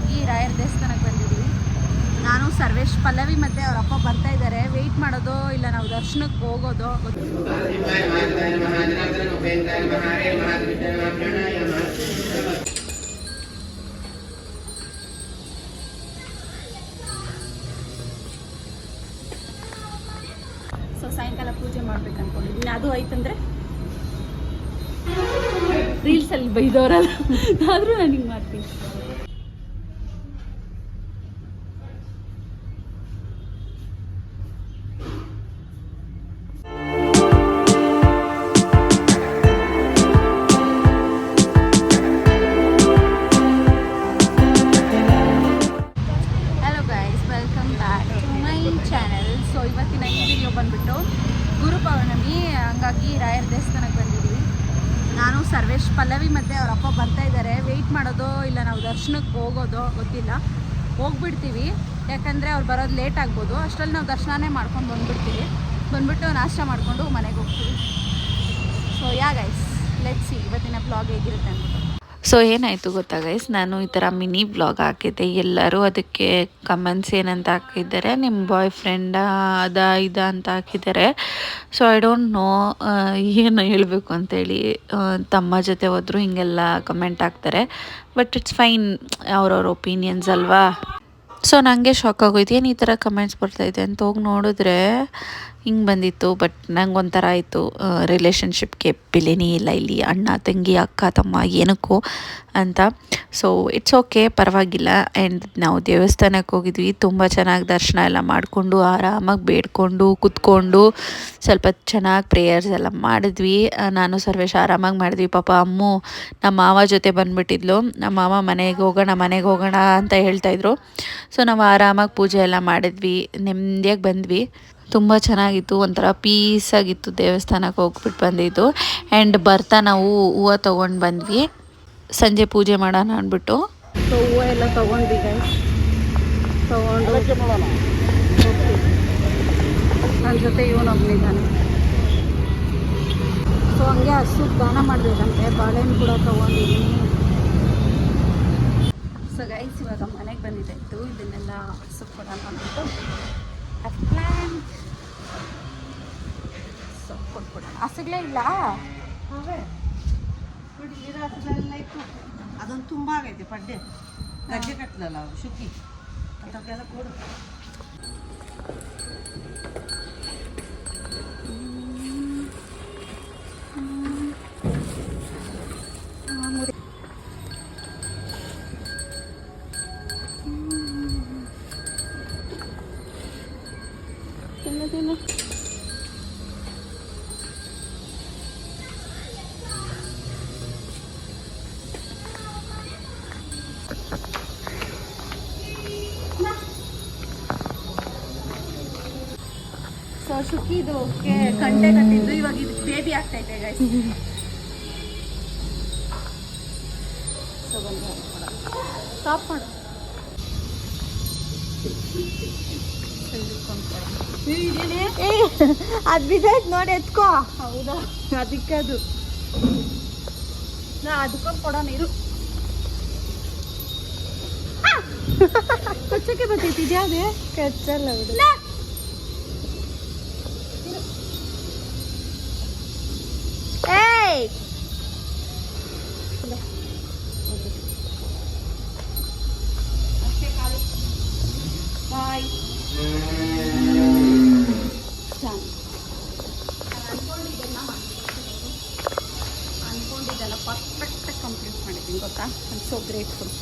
ಹಂಗಾಗಿ ರಾಯರ ದೇವಸ್ಥಾನಕ್ಕೆ ಬಂದಿದ್ದೀವಿ. ನಾನು ಸರ್ವೇಶ್ ಪಲ್ಲವಿ ಮತ್ತೆ ಅವ್ರ ಅಪ್ಪ ಬರ್ತಾ ಇದ್ದಾರೆ. ವೆಯ್ಟ್ ಮಾಡೋದು ಇಲ್ಲ ನಾವು ದರ್ಶನಕ್ಕೆ ಹೋಗೋದು? ಸೊ ಸಾಯಂಕಾಲ ಪೂಜೆ ಮಾಡ್ಬೇಕು ಅನ್ಕೊಂಡಿದ್ದೀನಿ. ಅದು ಆಯ್ತಂದ್ರೆ? ರೀಲ್ಸಲ್ಲಿ ಬೈದವರಲ್ಲ. ಆದರೂ ನಾನು ಹಿಂಗೆ ಮಾಡ್ತೀನಿ. ಹೋಗ್ಬಿಡ್ತೀವಿ. ಯಾಕಂದರೆ ಅವ್ರು ಬರೋದು ಲೇಟ್ ಆಗ್ಬೋದು. ಅಷ್ಟರಲ್ಲಿ ನಾವು ದರ್ಶನನೇ ಮಾಡ್ಕೊಂಡು ಬಂದ್ಬಿಡ್ತೀವಿ. ಬಂದ್ಬಿಟ್ಟು ನಾಷ್ಟ ಮಾಡಿಕೊಂಡು ಮನೆಗೆ ಹೋಗ್ತೀವಿ. So ya guys let see ಇವತ್ತಿನ ಬ್ಲಾಗ್ ಹೇಗಿರುತ್ತೆ ಅಂದ್ಬಿಟ್ಟು ಸೊ ಏನಾಯಿತು ಗೊತ್ತಾ ಗೈಸ್ ನಾನು ಈ ಥರ ಮಿನಿ ಬ್ಲಾಗ್ ಹಾಕಿದ್ದೆ. ಎಲ್ಲರೂ ಅದಕ್ಕೆ ಕಮೆಂಟ್ಸ್ ಏನಂತ ಹಾಕಿದ್ದಾರೆ. ನಿಮ್ಮ ಬಾಯ್ ಫ್ರೆಂಡ ಅದ, ಇದ ಅಂತ ಹಾಕಿದ್ದಾರೆ. ಸೊ ಐ ಡೋಂಟ್ ನೋ ಏನು ಹೇಳಬೇಕು ಅಂತೇಳಿ ತಮ್ಮ ಜೊತೆ ಹೋದರೂ, ಹಿಂಗೆಲ್ಲ ಕಮೆಂಟ್ ಆಗ್ತಾರೆ ಬಟ್ ಇಟ್ಸ್ ಫೈನ್ ಅವ್ರವ್ರ ಒಪಿನಿಯನ್ಸ್ ಅಲ್ವಾ? ಸೊ ನನಗೆ ಶಾಕ್ ಆಗೋಯ್ತು. ಏನು ಈ ಥರ ಕಮೆಂಟ್ಸ್ ಬರ್ತಾಯಿದೆ ಅಂತ ಹೋಗಿ ನೋಡಿದ್ರೆ ಹಿಂಗೆ ಬಂದಿತ್ತು ಬಟ್ ನಂಗೆ ಒಂಥರ ಆಯಿತು ರಿಲೇಷನ್ಶಿಪ್ಗೆ ಬೆಲೆನೇ ಇಲ್ಲ ಇಲ್ಲಿ, ಅಣ್ಣ, ತಂಗಿ, ಅಕ್ಕ, ತಮ್ಮ, ಏನಕ್ಕೂ ಅಂತ. ಸೊ ಇಟ್ಸ್ ಓಕೆ ಪರವಾಗಿಲ್ಲ. ಆ್ಯಂಡ್ ನಾವು ದೇವಸ್ಥಾನಕ್ಕೆ ಹೋಗಿದ್ವಿ, ತುಂಬ ಚೆನ್ನಾಗಿ ದರ್ಶನ ಎಲ್ಲ ಮಾಡಿಕೊಂಡು, ಆರಾಮಾಗಿ ಬೇಡ್ಕೊಂಡು, ಕುತ್ಕೊಂಡು, ಸ್ವಲ್ಪ ಚೆನ್ನಾಗಿ ಪ್ರೇಯರ್ಸ್ ಎಲ್ಲ ಮಾಡಿದ್ವಿ. ನಾನು ಸರ್ವೇಶ್ ಆರಾಮಾಗಿ ಮಾಡಿದ್ವಿ. ಪಾಪ ಅಮ್ಮು ನಮ್ಮ ಮಾವ ಜೊತೆ ಬಂದುಬಿಟ್ಟಿದ್ಲು. ನಮ್ಮ ಮಾವ ಮನೆಗೆ ಹೋಗೋಣ ಮನೆಗೆ ಹೋಗೋಣ ಅಂತ ಹೇಳ್ತಾಯಿದ್ರು ಸೊ ನಾವು ಆರಾಮಾಗಿ ಪೂಜೆ ಎಲ್ಲ ಮಾಡಿದ್ವಿ, ನೆಮ್ಮದಿಯಾಗಿ ಬಂದ್ವಿ. ತುಂಬ ಚೆನ್ನಾಗಿತ್ತು ಒಂಥರ ಪೀಸಾಗಿತ್ತು ದೇವಸ್ಥಾನಕ್ಕೆ ಹೋಗ್ಬಿಟ್ಟು ಬಂದಿದ್ದು. ಆ್ಯಂಡ್ ಬರ್ತಾ ನಾವು ಹೂವು ತೊಗೊಂಡು ಬಂದ್ವಿ. ಸಂಜೆ ಪೂಜೆ ಮಾಡೋಣ ಅಂದ್ಬಿಟ್ಟು. ಸೊ ಹೂವು ಎಲ್ಲ ತೊಗೊಂಡ್ವಿ ಗೈಸ್ ತೊಗೊಂಡು ನನ್ನ ಜೊತೆ ಇವನೊಬ್ಬನಿದ್ದಾನೆ ಸೊ ಹಂಗೆ ಹಸು ದಾನ ಮಾಡಬೇಕಂತೆ. ಬಾಳೆಹಣ್ಣು ಕೂಡ ತೊಗೊಂಡಿದ್ದೀನಿ ಸೊ ಗೈಸ್ ಇವಾಗ ಮನೆಗೆ ಬಂದಿದ್ದಾಯಿತು. ಇದನ್ನೆಲ್ಲ ಹಸು ಕೊಡೋಣ ಅಂದ್ಬಿಟ್ಟು ಪ್ಲ್ಯಾನ್ ಇಲ್ಲ? ಇತ್ತು. ಅದೊಂದು ತುಂಬ ಆಗೈತೆ ಪಡ್ಡೆ. ಗಡ್ಡೆ ಕಟ್ಲಲ್ಲ ಅವ್ರು ಶುಕಿ ಅದಕ್ಕೆಲ್ಲ ಕೊಡು. ತಿನ್ನು ತಿನ್ನು. ಸೊ ಶುಕಿದು ಕಂಟೆ ಕಟ್ಟಿದ್ದು ಇವಾಗ ಇದು ಬೇಬಿ ಆಗ್ತೈತೆ ಗೈಸ್ ಸ್ಟಾಪ್ ಮಾಡು. ಅದು ಬಿದ್ದೈತೆ ನೋಡಿ ಎತ್ಕೋ. ಹೌದಾ? ಅದಕ್ಕೆ ಅದು. ನಾ ಅದಕ್ಕೊಂದು ಕೊಡೋಣ ಇರು. ಕೊಚ್ಚಕ್ಕೆ ಬರ್ತೈತಿ ಇದ್ಯಾವ್ದೆ? ಕಚ್ಚಲ್ಲ ಬಿಡು ಏಯ್ ಬಾಯ್ ಅನ್ಕೊಂಡಿದ್ದೆಲ್ಲ ಪರ್ಫೆಕ್ಟಾಗಿ ಕಂಪ್ಲೀಟ್ ಮಾಡಿದ್ದೀನಿ ಗೊತ್ತಾ ಐ ಸೋ ಗ್ರೇಟ್ಫುಲ್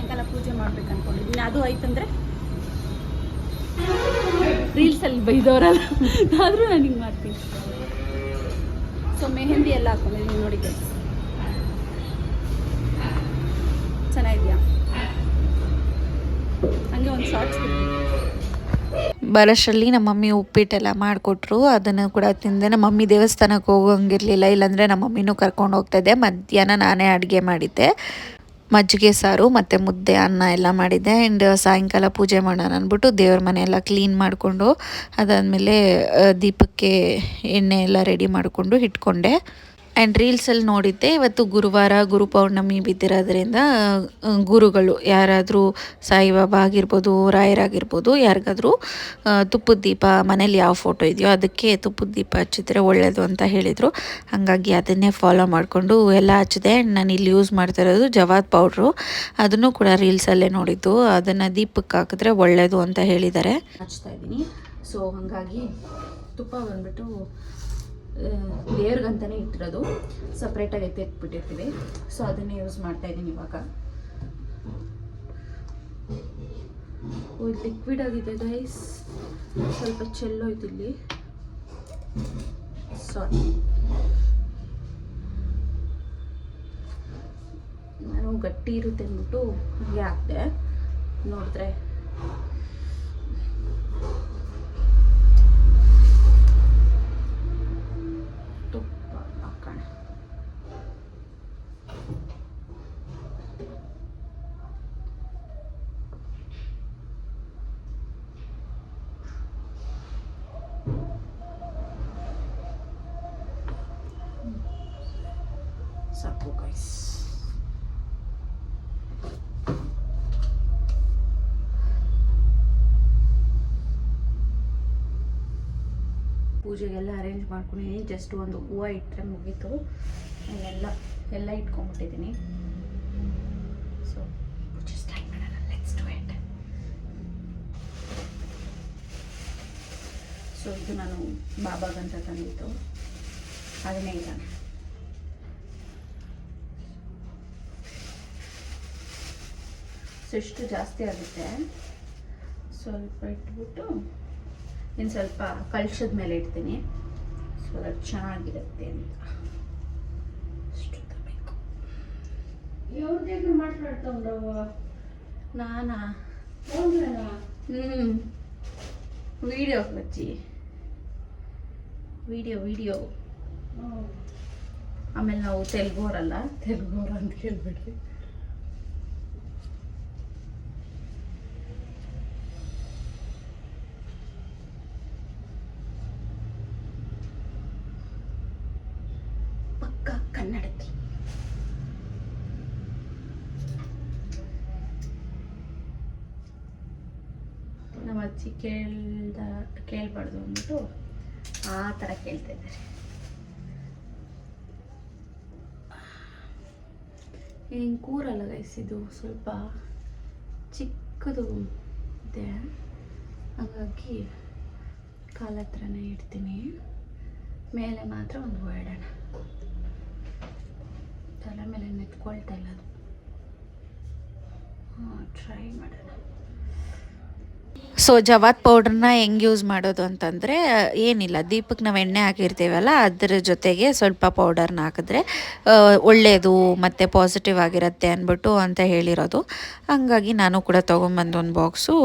ಸಾಯಂಕಾಲ ಪೂಜೆ ಮಾಡ್ಬೇಕು ಅನ್ಕೊಂಡಿದ್ದೀನಿ ಅದು ಆಯ್ತಂದ್ರೆ ರೀಲ್ಸಲ್ಲಿ ಬೈದವರಲ್ಲ, ಆದರೂ ನಾನು ಹಿಂಗೆ ಮಾಡ್ತೀನಿ. ಸೊ ಮೆಹಂದಿ ಎಲ್ಲ ಹಾಕೊಂಡಿದ್ದೀನಿ ನೋಡಿ ಚೆನ್ನಾಗಿದ್ಯಾ? ಒಂದು ನಮ್ಮ ಮಮ್ಮಿ ಉಪ್ಪಿಟ್ಟೆಲ್ಲ ಮಾಡಿಕೊಟ್ರು. ಅದನ್ನು ಕೂಡ ತಿಂದೆ. ನಮ್ಮ ಮಮ್ಮಿ ದೇವಸ್ಥಾನಕ್ಕೆ ಹೋಗೋಂಗಿರಲಿಲ್ಲ, ಇಲ್ಲಾಂದರೆ ನಮ್ಮ ಮಮ್ಮಿನೂ ಕರ್ಕೊಂಡು ಹೋಗ್ತಾಯಿದ್ದೆ ಮಧ್ಯಾಹ್ನ ನಾನೇ ಅಡುಗೆ ಮಾಡಿದ್ದೆ. ಮಜ್ಜಿಗೆ ಸಾರು, ಮತ್ತು ಮುದ್ದೆ, ಅನ್ನ ಎಲ್ಲ ಮಾಡಿದ್ದೆ. ಆ್ಯಂಡ್ ಸಾಯಂಕಾಲ ಪೂಜೆ ಮಾಡೋಣ ಅಂದ್ಬಿಟ್ಟು ದೇವ್ರ ಮನೆ ಎಲ್ಲ ಕ್ಲೀನ್ ಮಾಡಿಕೊಂಡು ಅದಾದಮೇಲೆ ದೀಪಕ್ಕೆ ಎಣ್ಣೆ ಎಲ್ಲ ರೆಡಿ ಮಾಡಿಕೊಂಡು ಇಟ್ಕೊಂಡೆ. ಆ್ಯಂಡ್ ರೀಲ್ಸಲ್ಲಿ ನೋಡಿದ್ದೆ. ಇವತ್ತು ಗುರುವಾರ ಗುರು ಪೌರ್ಣಮಿ ಬಿದ್ದಿರೋದ್ರಿಂದ ಗುರುಗಳು ಯಾರಾದರೂ ಸಾಯಿಬಾಬಾ ಆಗಿರ್ಬೋದು ರಾಯರಾಗಿರ್ಬೋದು ಯಾರಿಗಾದರೂ ತುಪ್ಪದ ದೀಪ ಮನೇಲಿ ಯಾವ ಫೋಟೋ ಇದೆಯೋ ಅದಕ್ಕೆ ತುಪ್ಪದ ದೀಪ ಹಚ್ಚಿದ್ರೆ ಒಳ್ಳೆಯದು ಅಂತ ಹೇಳಿದರು. ಹಾಗಾಗಿ ಅದನ್ನೇ ಫಾಲೋ ಮಾಡಿಕೊಂಡು ಎಲ್ಲ ಹಚ್ಚಿದೆ. ಆ್ಯಂಡ್ ನಾನು ಇಲ್ಲಿ ಯೂಸ್ ಮಾಡ್ತಾ ಇರೋದು ಜವಾದ್ ಪೌಡ್ರು. ಅದನ್ನು ಕೂಡ ರೀಲ್ಸಲ್ಲೇ ನೋಡಿದ್ದು. ಅದನ್ನು ದೀಪಕ್ಕೆ ಹಾಕಿದ್ರೆ ಒಳ್ಳೆಯದು ಅಂತ ಹೇಳಿದ್ದಾರೆ. ಹಚ್ತಾ ಇದ್ದೀನಿ. ಸೊ ಹಾಗಾಗಿ ತುಪ್ಪ ಬಂದ್ಬಿಟ್ಟು ದೇವ್ರಿಗಂತಲೇ ಇಟ್ಟಿರೋದು. ಸಪ್ರೇಟಾಗಿ ಎತ್ತಿಟ್ಬಿಟ್ಟಿರ್ತೀವಿ ಸೊ ಅದನ್ನೇ ಯೂಸ್ ಮಾಡ್ತಾ ಇದ್ದೀನಿ ಇವಾಗ. ಲಿಕ್ವಿಡ್ ಆಗಿದೆ ಗೈಸ್ ಸ್ವಲ್ಪ ಚೆಲ್ಲೋಯ್ತು ಇಲ್ಲಿ. ಸಾರಿ ನಾನು ಗಟ್ಟಿ ಇರುತ್ತೆ ಅಂದ್ಬಿಟ್ಟು ಹಾಗೆ ಹಾಕಿದೆ. ನೋಡಿದ್ರೆ ತುಪ್ಪ ಹಾಕೋಣ ಸಾಕು guys. ಪೂಜೆಗೆಲ್ಲ ಅರೇಂಜ್ ಮಾಡ್ಕೊಂಡಿದ್ದೀನಿ ಜಸ್ಟ್ ಒಂದು ಹೂವು ಇಟ್ಟರೆ ಮುಗೀತು. ಎಲ್ಲ ಎಲ್ಲ ಇಟ್ಕೊಂಡ್ಬಿಟ್ಟಿದ್ದೀನಿ. ಸೊ ಸೊ ಇದು ನಾನು ಬಾಬಾಗಂತ ತಂದಿದ್ದು. ಅದನ್ನೇ ಇದ್ದಾನೆ ಸೊ ಇಷ್ಟು ಜಾಸ್ತಿ ಆಗುತ್ತೆ. ಸ್ವಲ್ಪ ಇಟ್ಬಿಟ್ಟು ಇನ್ನು ಸ್ವಲ್ಪ ಕಳ್ಸದ ಮೇಲೆ ಇಡ್ತೀನಿ. ಸೊ ಅದು ಚೆನ್ನಾಗಿರುತ್ತೆ ಅಂತ. ಅಷ್ಟು ತರಬೇಕು ನಾನಾ? ಹ್ಞೂ ವಿಡಿಯೋ ಬಚ್ಚಿ ವಿಡಿಯೋ ವಿಡಿಯೋ ಆಮೇಲೆ ನಾವು ತೆಲುಗೋರಲ್ಲ? ತೆಲುಗೋರು ಅಂತ ಕೇಳ್ಬಿಡ್ರಿ. ಅಜ್ಜಿ ಕೇಳ್ದ, ಕೇಳಬಾರ್ದು ಅಂದ್ಬಿಟ್ಟು ಆ ಥರ ಕೇಳ್ತಾ ಇದ್ದಾರೆ. ಹಿಂಗೆ ಕೂರಲ್ಲ ಗೈಸ್ ಇದು ಸ್ವಲ್ಪ ಚಿಕ್ಕದು ಇದೆ. ಹಾಗಾಗಿ ಕಾಲ ಹತ್ರನೇ ಇಡ್ತೀನಿ. ಮೇಲೆ ಮಾತ್ರ ಒಂದು ಓಡೋಣ ತಲೆ ಮೇಲೆ ನೆತ್ಕೊಳ್ತಾ ಇಲ್ಲ ಅದು. ಹಾಂ ಟ್ರೈ ಮಾಡೋಣ. ಸೊ ಜವಾತ್ ಪೌಡ್ರನ್ನ ಹೆಂಗೆ ಯೂಸ್ ಮಾಡೋದು ಅಂತಂದರೆ, ಏನಿಲ್ಲ ದೀಪಕ್ಕೆ ನಾವು ಎಣ್ಣೆ ಹಾಕಿರ್ತೀವಲ್ಲ, ಅದ್ರ ಜೊತೆಗೆ ಸ್ವಲ್ಪ ಪೌಡರ್ನ ಹಾಕಿದ್ರೆ ಒಳ್ಳೆಯದು ಮತ್ತು ಪಾಸಿಟಿವ್ ಆಗಿರುತ್ತೆ ಅಂದ್ಬಿಟ್ಟು ಅಂತ ಹೇಳಿರೋದು. ಹಂಗಾಗಿ ನಾನು ಕೂಡ ತೊಗೊಂಬಂದು ಒಂದು ಬಾಕ್ಸು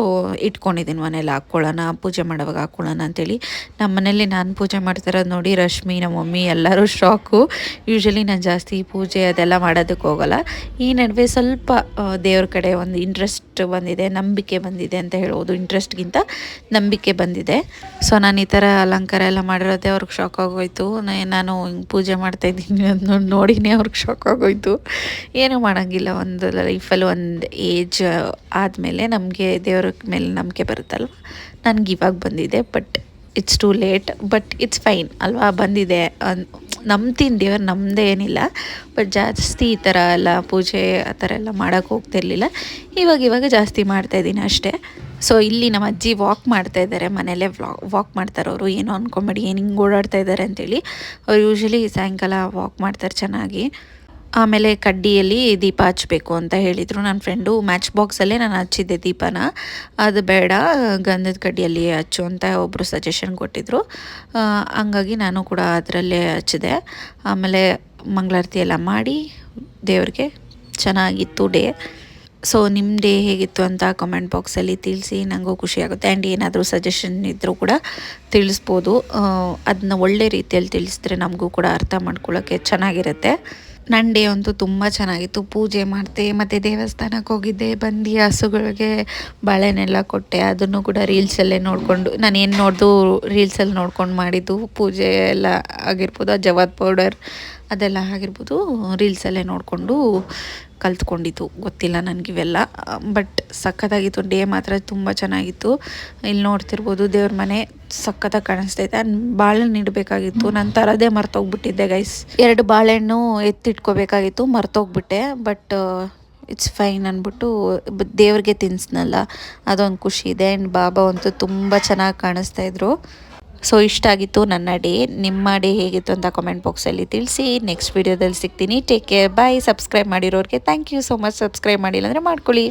ಇಟ್ಕೊಂಡಿದ್ದೀನಿ ಮನೇಲಿ ಹಾಕ್ಕೊಳ್ಳೋಣ, ಪೂಜೆ ಮಾಡುವಾಗ ಹಾಕ್ಕೊಳ್ಳೋಣ ಅಂತೇಳಿ. ನಮ್ಮ ಮನೇಲಿ ನಾನು ಪೂಜೆ ಮಾಡ್ತಿರೋದು ನೋಡಿ ರಶ್ಮಿ ನಮ್ಮ ಮಮ್ಮಿ ಎಲ್ಲರೂ ಶಾಕು ಯೂಶ್ವಲಿ ನಾನು ಜಾಸ್ತಿ ಪೂಜೆ ಅದೆಲ್ಲ ಮಾಡೋದಕ್ಕೆ ಹೋಗಲ್ಲ. ಈ ನಡುವೆ ಸ್ವಲ್ಪ ದೇವ್ರ ಕಡೆ ಒಂದು ಇಂಟ್ರೆಸ್ಟ್ ಬಂದಿದೆ, ನಂಬಿಕೆ ಬಂದಿದೆ ಅಂತ ಹೇಳ್ಬೋದು ಇಂಟ್ರೆಸ್ಟ್ಗಿಂತ ನಂಬಿಕೆ ಬಂದಿದೆ. ಸೊ ನಾನು ಈ ಥರ ಅಲಂಕಾರ ಎಲ್ಲ ಮಾಡಿರೋದೇ ಅವ್ರಿಗೆ ಶಾಕ್ ಆಗೋಯ್ತು. ನಾನು ಹಿಂಗೆ ಪೂಜೆ ಮಾಡ್ತಾ ಇದ್ದೀನಿ ಅಂತ ನೋಡಿನೇ ಅವ್ರಿಗೆ ಶಾಕ್ ಆಗೋಯ್ತು. ಏನೂ ಮಾಡೋಂಗಿಲ್ಲ. ಒಂದು ಲೈಫಲ್ಲಿ ಒಂದು ಏಜ್ ಆದಮೇಲೆ ನಮಗೆ ದೇವ್ರ ಮೇಲೆ ನಂಬಿಕೆ ಬರುತ್ತಲ್ವ? ನನಗೆ ಇವಾಗ ಬಂದಿದೆ but it's too late but it's fine ಅಲ್ವಾ? ಬಂದಿದೆ. ನಂಬ್ತೀನಿ ದೇವ್ರು ನಮ್ಮದೇ ಏನಿಲ್ಲ. ಬಟ್ ಜಾಸ್ತಿ ಈ ಥರ ಎಲ್ಲ ಪೂಜೆ ಆ ಥರ ಎಲ್ಲ ಮಾಡೋಕ್ಕೆ ಹೋಗ್ತಿರ್ಲಿಲ್ಲ. ಇವಾಗ ಇವಾಗ ಜಾಸ್ತಿ ಮಾಡ್ತಾಯಿದ್ದೀನಿ ಅಷ್ಟೇ. ಸೊ ಇಲ್ಲಿ ನಮ್ಮ ಅಜ್ಜಿ ವಾಕ್ ಮಾಡ್ತಾ ಇದ್ದಾರೆ. ಮನೆಯಲ್ಲೇ ವ್ಲಾಕ್ ವಾಕ್ ಮಾಡ್ತಾರೆ ಅವರು. ಏನೋ ಅಂದ್ಕೊಂಬೇಡಿ ಏನು ಹಿಂಗೆ ಓಡಾಡ್ತಾ ಇದ್ದಾರೆ ಅಂತೇಳಿ. ಅವ್ರು ಯೂಶ್ವಲಿ ಸಾಯಂಕಾಲ ವಾಕ್ ಮಾಡ್ತಾರೆ ಚೆನ್ನಾಗಿ. ಆಮೇಲೆ ಕಡ್ಡಿಯಲ್ಲಿ ದೀಪ ಹಚ್ಚಬೇಕು ಅಂತ ಹೇಳಿದರು. ನನ್ನ ಫ್ರೆಂಡು ಮ್ಯಾಚ್ ಬಾಕ್ಸಲ್ಲೇ ನಾನು ಹಚ್ಚಿದ್ದೆ ದೀಪನ. ಅದು ಬೇಡ, ಗಂಧದ ಕಡ್ಡಿಯಲ್ಲಿ ಹಚ್ಚು ಅಂತ ಒಬ್ಬರು ಸಜೆಷನ್ ಕೊಟ್ಟಿದ್ದರು ಹಂಗಾಗಿ ನಾನು ಕೂಡ ಅದರಲ್ಲೇ ಹಚ್ಚಿದೆ. ಆಮೇಲೆ ಮಂಗಳಾರತಿ ಎಲ್ಲ ಮಾಡಿ ದೇವ್ರಿಗೆ ಚೆನ್ನಾಗಿತ್ತು ಡೇ ಸೊ ನಿಮ್ಮ ಡೇ ಹೇಗಿತ್ತು ಅಂತ ಕಮೆಂಟ್ ಬಾಕ್ಸಲ್ಲಿ ತಿಳಿಸಿ ನನಗೂ ಖುಷಿ ಆಗುತ್ತೆ. ಆ್ಯಂಡ್ ಏನಾದರೂ ಸಜೆಷನ್ ಇದ್ದರೂ ಕೂಡ ತಿಳಿಸ್ಬೋದು. ಅದನ್ನ ಒಳ್ಳೆ ರೀತಿಯಲ್ಲಿ ತಿಳಿಸಿದ್ರೆ ನಮಗೂ ಕೂಡ ಅರ್ಥ ಮಾಡ್ಕೊಳ್ಳೋಕ್ಕೆ ಚೆನ್ನಾಗಿರುತ್ತೆ. ನನ್ನ ಡೇ ಅಂತೂ ತುಂಬ ಚೆನ್ನಾಗಿತ್ತು. ಪೂಜೆ ಮಾಡಿದೆ, ಮತ್ತು ದೇವಸ್ಥಾನಕ್ಕೆ ಹೋಗಿದ್ದೆ, ಬಂದು ಹಸುಗಳಿಗೆ ಬಾಳೆನೆಲ್ಲ ಕೊಟ್ಟೆ. ಅದನ್ನು ಕೂಡ ರೀಲ್ಸಲ್ಲೇ ನೋಡಿಕೊಂಡು, ನಾನು ಏನು ನೋಡ್ದು ರೀಲ್ಸಲ್ಲಿ ನೋಡ್ಕೊಂಡು ಮಾಡಿದ್ದು, ಪೂಜೆ ಎಲ್ಲ ಆಗಿರ್ಬೋದು, ಆ ಜವಾದ್ ಪೌಡರ್ ಅದೆಲ್ಲ ಆಗಿರ್ಬೋದು ರೀಲ್ಸಲ್ಲೇ ನೋಡಿಕೊಂಡು ಕಲ್ತ್ಕೊಂಡಿದ್ದು, ಗೊತ್ತಿಲ್ಲ ನನಗಿವೆಲ್ಲ ಬಟ್ ಸಖತ್ತಾಗಿತ್ತು ಡೇ ಮಾತ್ರ ತುಂಬ ಚೆನ್ನಾಗಿತ್ತು. ಇಲ್ಲಿ ನೋಡ್ತಿರ್ಬೋದು, ದೇವ್ರ ಮನೆ ಸಖತ್ತಾಗಿ ಕಾಣಿಸ್ತೈತೆ ಬಾಳೆಹಣ್ಣು ಇಡಬೇಕಾಗಿತ್ತು. ನಾನು ತರದೇ ಮರ್ತೋಗ್ಬಿಟ್ಟಿದ್ದೆ ಗೈಸ್ ಎರಡು ಬಾಳೆಹಣ್ಣು ಎತ್ತಿಟ್ಕೋಬೇಕಾಗಿತ್ತು, ಮರ್ತೋಗ್ಬಿಟ್ಟೆ. ಬಟ್ ಇಟ್ಸ್ ಫೈನ್ ಅಂದ್ಬಿಟ್ಟು ದೇವ್ರಿಗೆ ತಿನ್ಸ್ನಲ್ಲ. ಅದೊಂದು ಖುಷಿ ಇದೆ. ಆ್ಯಂಡ್ ಬಾಬಾ ಅಂತೂ ತುಂಬ ಚೆನ್ನಾಗಿ ಕಾಣಿಸ್ತಾ ಇದ್ರು. ಸೊ ಇಷ್ಟ ಆಗಿತ್ತು ನನ್ನ ಡೇ. ನಿಮ್ಮ ಡೇ ಹೇಗಿತ್ತು ಅಂತ ಕಮೆಂಟ್ ಬಾಕ್ಸಲ್ಲಿ ತಿಳಿಸಿ. ನೆಕ್ಸ್ಟ್ ವೀಡಿಯೋದಲ್ಲಿ ಸಿಗ್ತೀನಿ. Take care bye subscribe ಮಾಡಿರೋರಿಗೆ thank you so much subscribe ಮಾಡಿಲ್ಲ ಅಂದರೆ ಮಾಡ್ಕೊಳ್ಳಿ.